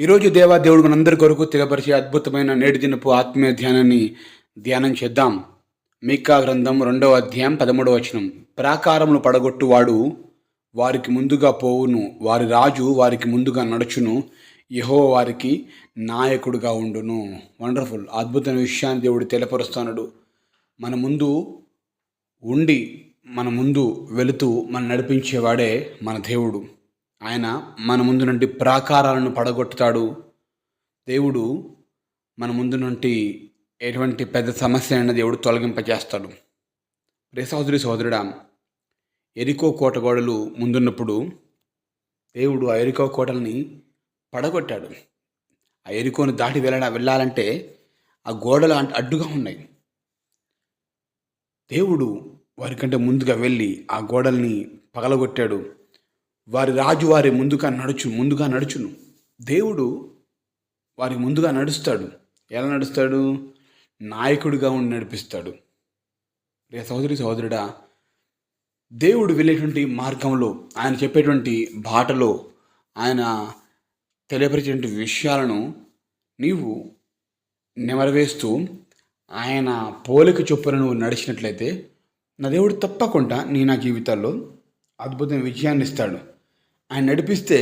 ఈరోజు దేవాదేవుడు మనందరి కొరకు తెగపరిచే అద్భుతమైన నేటి దినపు ఆత్మీయ ధ్యానాన్ని ధ్యానం చేద్దాం. మీకా గ్రంథం రెండవ అధ్యాయం పదమూడవ వచనం. పడగొట్టు పడగొట్టువాడు వారికి ముందుగా పోవును వారి రాజు వారికి ముందుగా నడుచును యహో వారికి నాయకుడుగా ఉండును. వండర్ఫుల్ అద్భుతమైన విషయాన్ని దేవుడు తెలియపరుస్తున్నాడు మన ముందు ఉండి మన ముందు వెళుతూ మనం నడిపించేవాడే మన దేవుడు. ఆయన మన ముందు నుండి ప్రాకారాలను పడగొట్టుతాడు. దేవుడు మన ముందు నుండి ఎటువంటి పెద్ద సమస్య అయినా దేవుడు తొలగింపజేస్తాడు. రే సహోదరి సహోదరుడా ఎరికో కోట గోడలు ముందున్నప్పుడు దేవుడు ఆ ఎరికో కోటల్ని పడగొట్టాడు. ఆ ఎరికోను దాటి వెళ్ళడా వెళ్ళాలంటే ఆ గోడలు అంటే అడ్డుగా ఉన్నాయి. దేవుడు వారికంటే ముందుగా వెళ్ళి ఆ గోడల్ని పగలగొట్టాడు. వారి రాజు వారి ముందుగా నడుచు ముందుగా నడుచును. దేవుడు వారి ముందుగా నడుస్తాడు. ఎలా నడుస్తాడు? నాయకుడిగా ఉండి నడిపిస్తాడు. రే సహోదరి సహోదరుడా దేవుడు వెళ్ళేటువంటి మార్గంలో ఆయన చెప్పేటువంటి బాటలో ఆయన తెలియపరిచేటువంటి విషయాలను నీవు నెమరవేస్తూ ఆయన పోలిక చొప్పున నువ్వు నడిచినట్లయితే నా దేవుడు తప్పకుండా నీ నా జీవితాల్లో అద్భుతమైన విజయాన్ని ఇస్తాడు. ఆయన నడిపిస్తే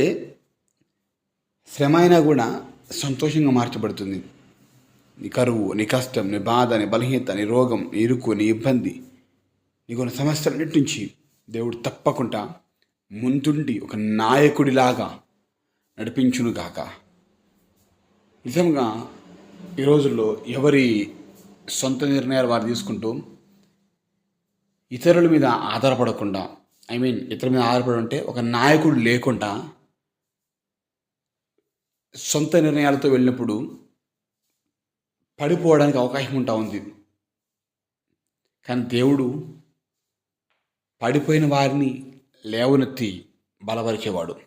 శ్రమ అయినా కూడా సంతోషంగా మార్చబడుతుంది. నీ కరువు నీ కష్టం నీ బాధ నీ బలహీనత నీ రోగం నీ ఇరుకు నీ ఇబ్బంది నీకున్న సమస్యలన్నిటి నుంచి దేవుడు తప్పకుండా ముందుండి ఒక నాయకుడిలాగా నడిపించునుగాక నిజంగా ఈ రోజుల్లో ఎవరి సొంత నిర్ణయాలు వారు తీసుకుంటూ ఇతరుల మీద ఆధారపడకుండా ఐ మీన్ ఇతర మీద ఆధారపడి ఉంటే ఒక నాయకుడు లేకుండా సొంత నిర్ణయాలతో వెళ్ళినప్పుడు పడిపోవడానికి అవకాశం ఉంటా ఉంది. కానీ దేవుడు పడిపోయిన వారిని లేవనెత్తి బలపరిచేవాడు.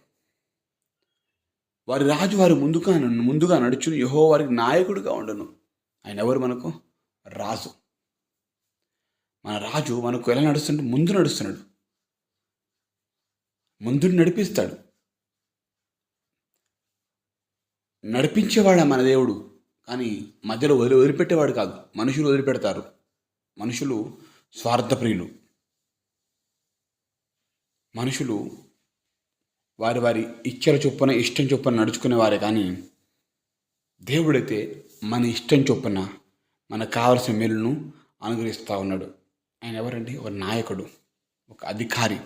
వారి రాజు వారి ముందుగా ముందుగా నడుచును యహో వారికి నాయకుడిగా ఉండను. ఆయన ఎవరు మనకు? రాజు. మన రాజు మనకు ఎలా నడుస్తుంటే ముందు నడుస్తున్నాడు. ముందు నడిపిస్తాడు. నడిపించేవాడా మన దేవుడు కానీ మధ్యలో వదిలి వదిలిపెట్టేవాడు కాదు. మనుషులు వదిలిపెడతారు. మనుషులు స్వార్థప్రియులు. మనుషులు వారి వారి ఇచ్చల చొప్పున ఇష్టం చొప్పున నడుచుకునేవారే కానీ దేవుడైతే మన ఇష్టం చొప్పున మనకు కావలసిన మేలును అనుగ్రహిస్తూ ఉన్నాడు. ఆయన ఎవరండి? ఒక నాయకుడు ఒక అధికారి.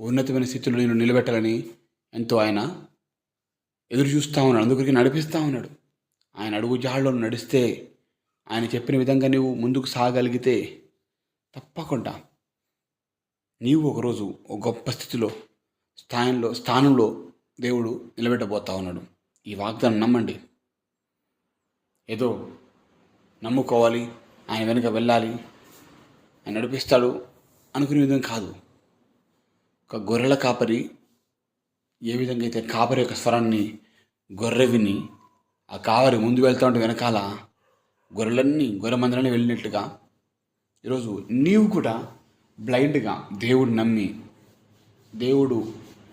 ఉన్నతమైన స్థితిలో నేను నిలబెట్టాలని ఎంతో ఆయన ఎదురు చూస్తూ ఉన్నాడు అందుకరికి నడిపిస్తూ ఉన్నాడు. ఆయన అడుగు జాడలో నడిస్తే ఆయన చెప్పిన విధంగా నీవు ముందుకు సాగలిగితే తప్పకుండా నీవు ఒకరోజు ఒక గొప్ప స్థితిలో స్థానంలో స్థానంలో దేవుడు నిలబెట్టబోతా ఉన్నాడు. ఈ వాగ్దానం నమ్మండి. ఏదో నమ్ముకోవాలి ఆయన వెనుక వెళ్ళాలి ఆయన నడిపిస్తాడు అనుకునే విధంగా కాదు. ఒక గొర్రెల కాపరి ఏ విధంగా అయితే కాపరి యొక్క స్వరాన్ని గొర్రె విని ఆ కాపరి ముందు వెళ్తూ ఉంటే వెనకాల గొర్రెలన్నీ గొర్రె మందలని వెళ్ళినట్టుగా ఈరోజు నీవు కూడా బ్లైండ్గా దేవుడు నమ్మి దేవుడు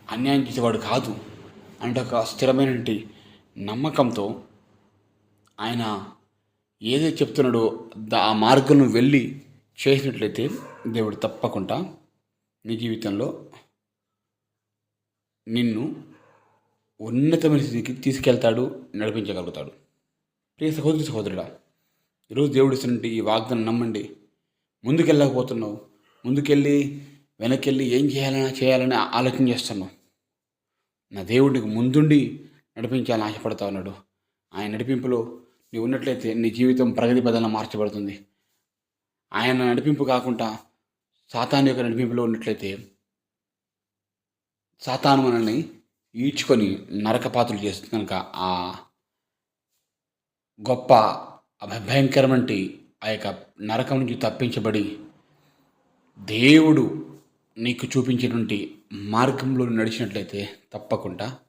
అన్యాయం చేసేవాడు కాదు అంటే ఒక స్థిరమైనటువంటి నమ్మకంతో ఆయన ఏదైతే చెప్తున్నాడో దా- ఆ మార్గం వెళ్ళి చేసినట్లయితే దేవుడు తప్పకుండా నీ జీవితంలో నిన్ను ఉన్నతమైన స్థితికి తీసుకెళ్తాడు నడిపించగలుగుతాడు. ప్రియ సహోదరి సహోదరుడా ఈరోజు దేవుడు ఇస్తున్నట్టు ఈ వాగ్దానం నమ్మండి. ముందుకెళ్ళకపోతున్నావు. ముందుకెళ్ళి వెనకెళ్ళి ఏం చేయాలని చేయాలని ఆలోచన చేస్తున్నావు. నా దేవుడికి ముందుండి నడిపించాలని ఆశపడతా ఉన్నాడు. ఆయన నడిపింపులో నీవు ఉన్నట్లయితే నీ జీవితం ప్రగతి పదంలో మార్చబడుతుంది. ఆయన నడిపింపు కాకుండా సాతాన్ యొక్క నడిపింపులో ఉన్నట్లయితే సాతాను మనల్ని ఈడ్చుకొని నరకపాత్రలు చేస్తుంది కనుక ఆ గొప్ప అభ- భయంకరమంటి ఆ యొక్క నరకం నుంచి తప్పించబడి దేవుడు నీకు చూపించినటువంటి మార్గంలో నడిచినట్లయితే తప్పకుండా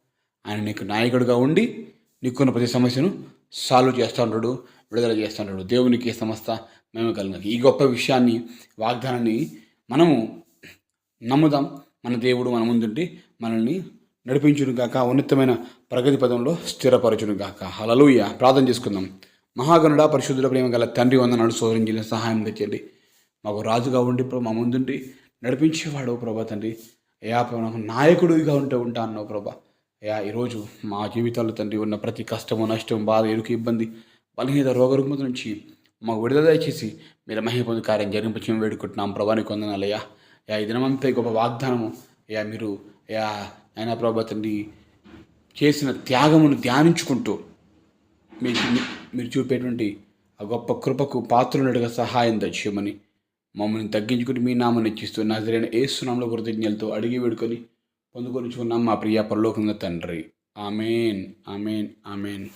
ఆయన నీకు నాయకుడిగా ఉండి నీకున్న ప్రతి సమస్యను సాల్వ్ చేస్తూ ఉంటాడు విడుదల చేస్తూ ఉంటాడు. దేవునికి ఈ మేము కలిగిన. ఈ గొప్ప విషయాన్ని వాగ్దానాన్ని మనము నమ్ముదాం. మన దేవుడు మన ముందుండి మనల్ని నడిపించును కాక ఉన్నతమైన ప్రగతి పదంలో స్థిరపరచును కాక హలలుయ ప్రార్థన చేసుకుందాం. మహాగణుడ పరిశుద్ధుల ప్రేమ గల తండ్రి వందనాడు సోదరించిన సహాయం తెచ్చండి. మాకు రాజుగా ఉండి మా ముందుండి నడిపించేవాడు ప్రభా తండ్రి. అయ్యా నాకు నాయకుడిగా ఉంటే ఉంటా అన్నావు ప్రభా. అయ్యా ఈరోజు మా జీవితాల్లో తండ్రి ఉన్న ప్రతి కష్టము నష్టం బాధ ఎరుకు ఇబ్బంది బలహీనత రోగరుగ్మత నుంచి మాకు విడుదల దయచేసి మీరు మహిమ పొంది కార్యం జరిగింపచేయమని వేడుకుంటున్నాం. ప్రభాని వందనాలయ్యా యా ఈ దినమంతా గొప్ప వాగ్దానము. అయా మీరు యా అయినా ప్రభా తండ్రి చేసిన త్యాగమును ధ్యానించుకుంటూ మీ మీరు చూపేటువంటి ఆ గొప్ప కృపకు పాత్రులుగా సహాయం దచ్చేయమని మమ్మల్ని తగ్గించుకుని మీ నామని ఇచ్చిస్తూ నజరైన ఏసునామలో కృతజ్ఞలతో అడిగి వేడుకొని పొందుకొనిచుకున్నాం మా ప్రియ పరలోకంగా తండ్రి. Amen amen amen.